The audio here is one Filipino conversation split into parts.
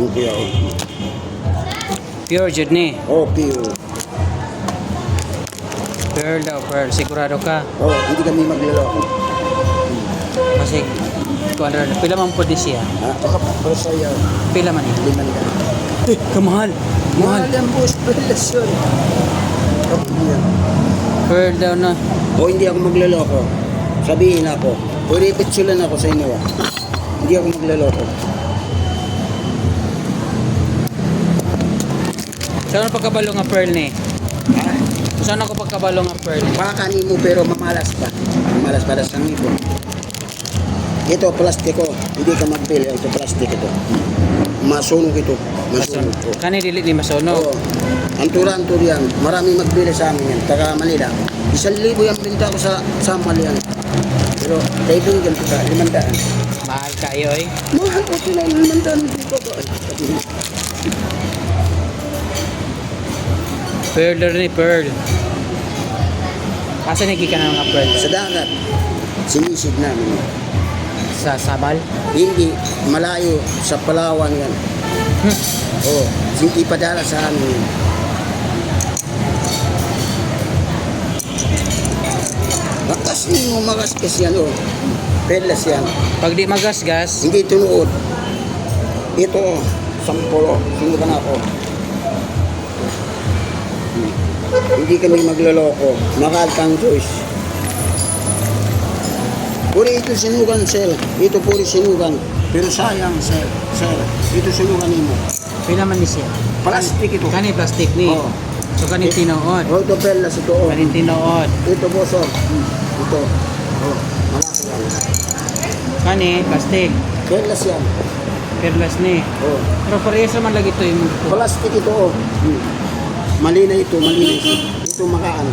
Yung kuya ko. Pure jud ni. Oh, pure. Pearl daw, pearl. Sigurado ka. Oh, hindi kami magloloko. Kasi, kuan rin. Pila man po di siya. Ha? Baka para sa'yo. Pila man eh. Liman ka. Eh, kamahal. Mahal Mahal. ang boss, relasyon. Pearl daw na. O hindi ako magloloko. Sabihin ako. Pwede ipitsulan ako sa inyo. ah. Hindi ako magloloko. Saan ang pagkabalo nga pearl ni? Ha? Saan ako pagkabalo nga pearl? Pakanin mo pero mamalas pa. Mamalas para sa ngipon. Ito, plastiko. Hindi ka magpili. Ito, plastic ito. Masunog ito. Masunog. Oh. Kani dili ni masono. Oo. Ang turan-tur yan. Marami magbili sa amin yan. Taga Manila. Isang libo yung binta ko sa Samal yan. Pero kaibigan ko sa limandaan. Mahal kayo eh. Mahal ko sila limandaan. Hindi ko? Pearl ni pearl. Asa ni ka na mga pearl? Sa dagat. Sinisid namin. Sa Sabal? Hindi. Malayo. Sa Palawan yan. Hmm. Oo. Hindi padala sa amin yan. Bakas mo magaskas yan oh. Perlas yan. Pag di magasgas, Hindi tunuod. Ito oh. Sampolo. Sino ka na ako? Hindi kami magloloko. Mahal kang Diyos. Puri ito sinugan, sir. Ito puri sinugan. Pero sayang, sir. Sir, ito sinugan mo. pila man ni siya. Plastic ito. Kani plastic ni. Oo. So kani tinuod. Oh, ito perlas ito. Oh. Kani tinuod. Ito boso. Hmm. Ito. Oh, malaki yan. Kani plastic. Perlas yan. Perlas ni. Oh. Pero parehas naman lagi to yung Plastic ito. Oh. Hmm. Mali na ito, mali na ito. Ito makaan.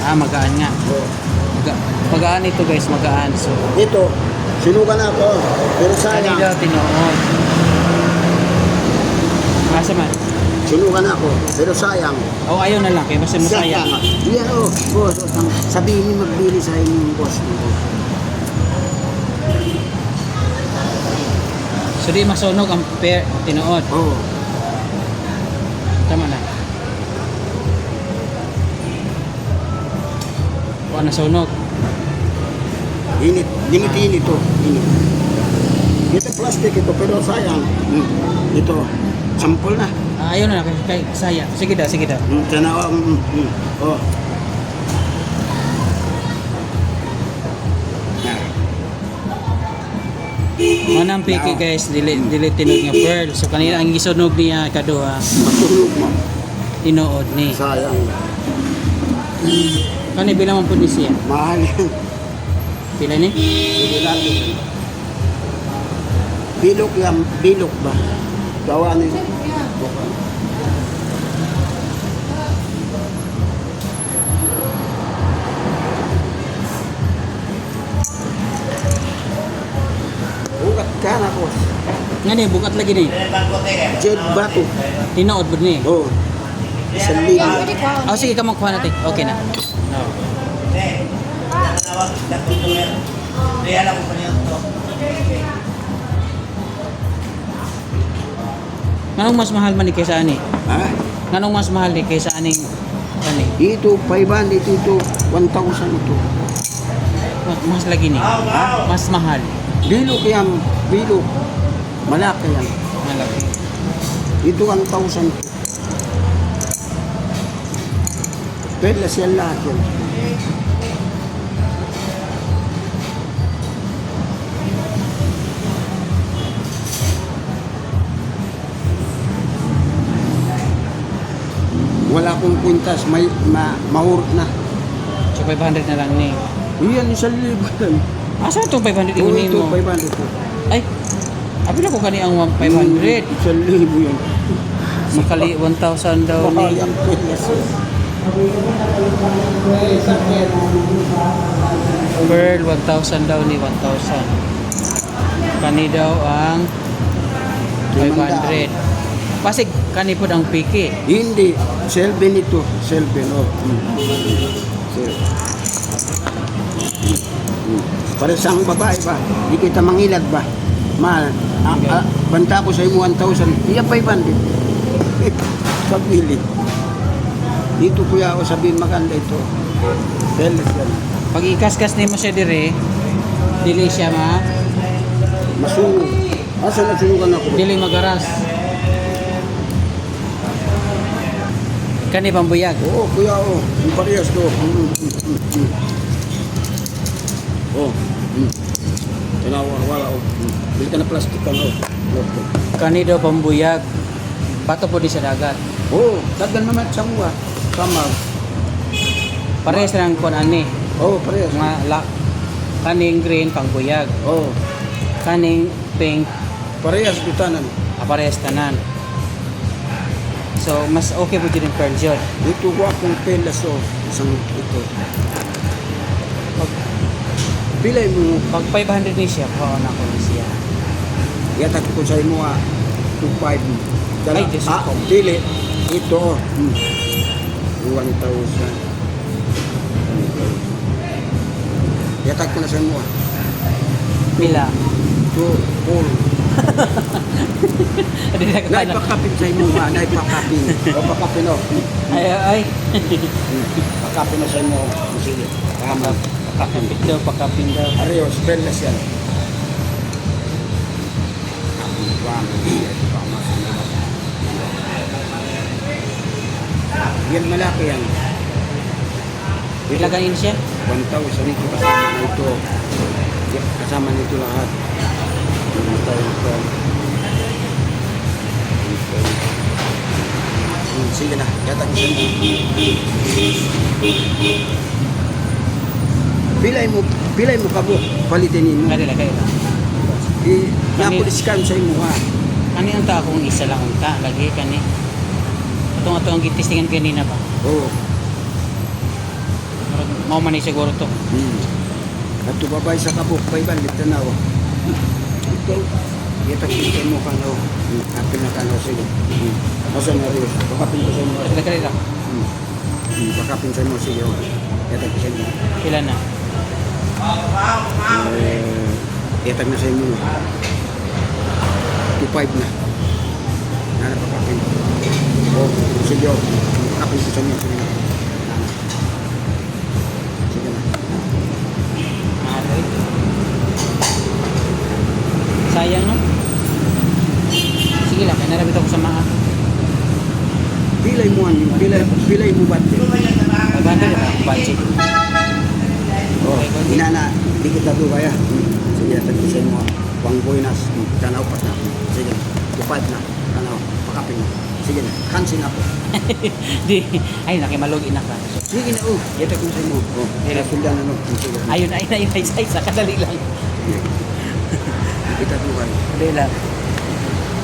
Ah, magaan nga. Oh. Maga magaan ito guys, magaan. So, Ito, sinugan ako. Pero kani sayang, daw tinuod. Asa man? sinugan ako. Pero sayang. Oh, ayaw na lang kay basta masaya. Sayang. Yan oh, boss. oh, sam- Sabihin mo magbili sa inyong boss. So di masunog ang per tinuod. Oo. Oh. Tama na. Kuha na sunog. Init. Init-init ito. Init. Ito plastic ito, pero sayang. Hmm. Ito, sampol na. Ah, ayaw na kay, kay saya. Sige da, sige da. Hmm, tanawa. Hmm. Hmm. Oh. Manang piki guys, dili dili tinud nga pearl. So kanina ang gisunog niya kaduha, Matulog mo. tinuod ni. Sayang. Kani bilang ni siya. Mahal yan. Pila ni? Hindi natin. Bilok yan. Bilok ba? Gawa ni. Ugat ka na ko. Ngani bukat lagi ni. Jed Bato. Tinuod pud ni. Oh. Isang libo. Oh sige ka magkuha natin. Okay na. No. Nganong mas mahal man ni kaysa ani? Ha? Nganong mas mahal ni kaysa aning ani? Ito, 500. Ito, 1,000 ito. Mas, mas lagi ni. Mas mahal. Bilok yan. Bilok. Malaki yan. Malaki. Ito 1,000. Perlas yan lahat yan. Kwintas, may ma, mahurot na. So 500 na lang ni. Iyan, isang libo yan. Asa itong 500 Oo, ingunin ito, mo? 500 to. Ay, abi na ko kani ang 500. Isang libo yan. Sakali 1,000 daw ni. Pearl 1,000 daw ni 1,000. Kani daw ang 500. Pasig kani po ang piki. Hindi, Selvin ito. Selvin, oh. Mm. Sel- Mm. Para sa ang babae ba? Di kita mangilad ba? Ma, Okay. ah, banta ko sa imo 1,000. Iya 500. Pagpili. Dito kuya ako sabihin maganda ito. Yan. Pag ikaskas nimo siya dire, dili siya ma, Masunog. Asa nasunugan ako? dili magaras. Kani pambuyag. Oo, kuya, oo. Yung parehas to. Mm, mm, mm, mm. Oh. Mm. Tinawa, wala, oh. Mm. Bili ka na plastic ka, oh. Okay. Kani daw pambuyag. Bato po di sa dagat. Oo, dagan naman sa mga. Sama. Parehas lang kon ani. Oo, parehas. Mga la, kaning green pangbuyag. Oo. Kaning pink Parehas dutanan. aparehas tanan. So, mas okay po dyan yung friends yun. Ito ko akong pelaso. Isang ito. Pag, pilay mo. Pag 500 ni siya, kawa na ko ni siya. Yatag ko sa imo ah. 2.5. Dala, Ay, Diyos ah, ko. Pili. Ito. Oh. Hmm. 1,000. Yatag ko na sa imo ah. Pila? 2, Nagpakapin. Nagpakapin sa imo ma, nagpakapin. O pakapin o. Ay, ay. Pakapin sa imo. Sige. Tama. Pakapin daw, pakapin daw. Ariyo, spell na siya. Yan malaki yan. Ilagayin siya? 1,000 ito kasama nito. Kasama nito lahat. 1,000 ito. Sige na, yatag isa mo. Pilay mo, pilay mo kabo, palitin mo. Kani lagay na. I, napuliskan sa imo ha. Kani ang ta kung isa lang unta. Lagi kani. Ito nga ito ang gitistingan kanina pa. Oo. Murag, Mao man siguro to. Hmm. At babay sa kabuk, pay balik tanaw. Ito, yatag isa mo kanaw. Hmm, Kapil na kanaw sige. Hmm. Asa na rin, bakapin ko sa imo. Lagay lang. Hmm. Hmm, Bakapin sa imo sige. oh. Yatag sa imo. Pila na. Eh, yatag na sa imo. 2.5 na. Nana bakapin. Oh, sige. oh. Bakapin ko sa imo. Sige Pilay mo ano, pilay, pilay mo ba't? 500 na budget. Oh, inana, di kita tuh kaya. Hmm. Sige, tagisin mo. Pang buinas, hmm. tanaw pa na. Sige, tupat na. Tanaw, pakapin na. Sige na, kansin ako. Di, ay nakimalugin na ka. Sige na, oh. Yata kung sa mo. Oh, Sige. sundan na, no. Ayun, ayun, ayun, ayun, isa, kadali lang. Di kita tuh kaya. Kadali lang.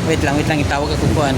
Wait lang, wait lang, itawag ako kuhan.